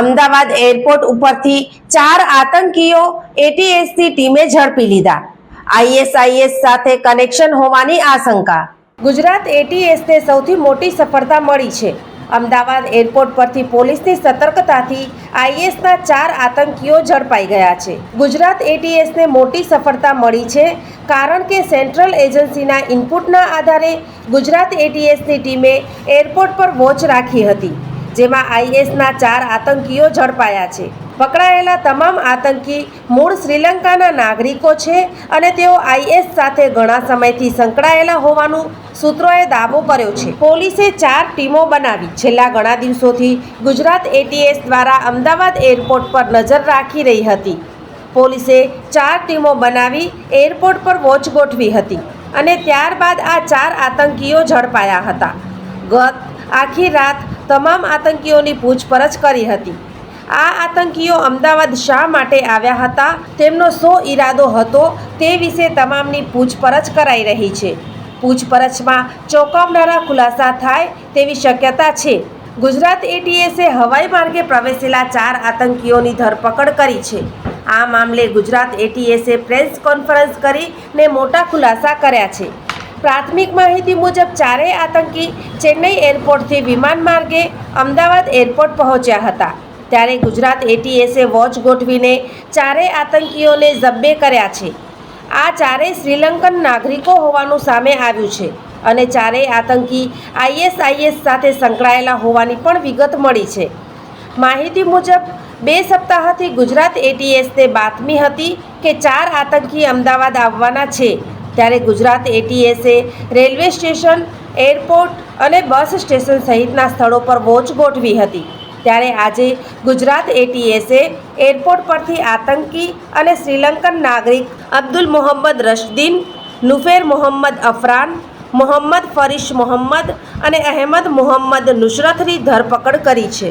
Ahmedabad airport ઉપરથી ચાર આતંકીઓ એટીએસની ટીમે ઝડપી લીધા. આઈએસઆઈએસ સાથે કનેક્શન હોવાની આશંકા. ગુજરાત એટીએસને સૌથી મોટી સફળતા મળી છે. અમદાવાદ એરપોર્ટ પરથી પોલીસની સતર્કતાથી આઈએસના ચાર આતંકીઓ ઝડપાઈ ગયા છે. ગુજરાત એટીએસને મોટી સફળતા મળી છે કારણ કે સેન્ટ્રલ એજન્સીના ઇનપુટના આધારે ગુજરાત એટીએસની ટીમે એરપોર્ટ પર વોચ રાખી હતી. જેમાં આઈએસના ચાર આતંકીઓ ઝડપાયા છે. પકડાયેલા તમામ આતંકી મૂળ શ્રીલંકાના નાગરિકો છે અને તેઓ આઈએસ સાથે ઘણા સમયથી સંકળાયેલા હોવાનું સૂત્રોએ દાવો કર્યો છે. પોલીસે ચાર ટીમો બનાવી. છેલ્લા ઘણા દિવસોથી ગુજરાત એટીએસ દ્વારા અમદાવાદ એરપોર્ટ પર નજર રાખી રહી હતી. પોલીસે ચાર ટીમો બનાવી એરપોર્ટ પર વોચ ગોઠવી હતી અને ત્યારબાદ આ ચાર આતંકીઓ ઝડપાયા હતા. ગત આખી રાત તમામ આતંકીઓની પૂછપરછ કરી હતી. આ આતંકીઓ અમદાવાદ શા માટે આવ્યા હતા, તેમનો શું ઈરાદો હતો તે વિશે તમામની પૂછપરછ કરાઈ રહી છે. પૂછપરછમાં ચોંકાવનારા ખુલાસા થાય તેવી શક્યતા છે. ગુજરાત એટીએસે હવાઈ માર્ગે પ્રવેશેલા ચાર આતંકીઓની ધરપકડ કરી છે. આ મામલે ગુજરાત એટીએસે પ્રેસ કોન્ફરન્સ કરીને મોટા ખુલાસા કર્યા છે. પ્રાથમિક માહિતી મુજબ ચારેય આતંકી ચેન્નઈ એરપોર્ટથી વિમાન માર્ગે અમદાવાદ એરપોર્ટ પહોંચ્યા હતા. ત્યારે ગુજરાત એટીએસે વોચ ગોઠવીને ચારેય આતંકીઓને જબ્બે કર્યા છે. આ ચારેય શ્રીલંકન નાગરિકો હોવાનું સામે આવ્યું છે અને ચારેય આતંકી આઈએસઆઈએસ સાથે સંકળાયેલા હોવાની પણ વિગત મળી છે. માહિતી મુજબ, બે સપ્તાહથી ગુજરાત એટીએસને બાતમી હતી કે ચાર આતંકી અમદાવાદ આવવાના છે ત્યારે ગુજરાત એટીએસે રેલવે સ્ટેશન, એરપોર્ટ અને બસ સ્ટેશન સહિતના સ્થળો પર વોચ ગોઠવી હતી. ત્યારે આજે ગુજરાત એટીએસે એરપોર્ટ પરથી આતંકી અને શ્રીલંકન નાગરિક અબ્દુલ મોહમ્મદ રશદીન, નુફેર મોહમ્મદ અફરાન, મોહમ્મદ ફરીશ મોહમ્મદ અને અહેમદ મોહમ્મદ નુસરતની ધરપકડ કરી છે.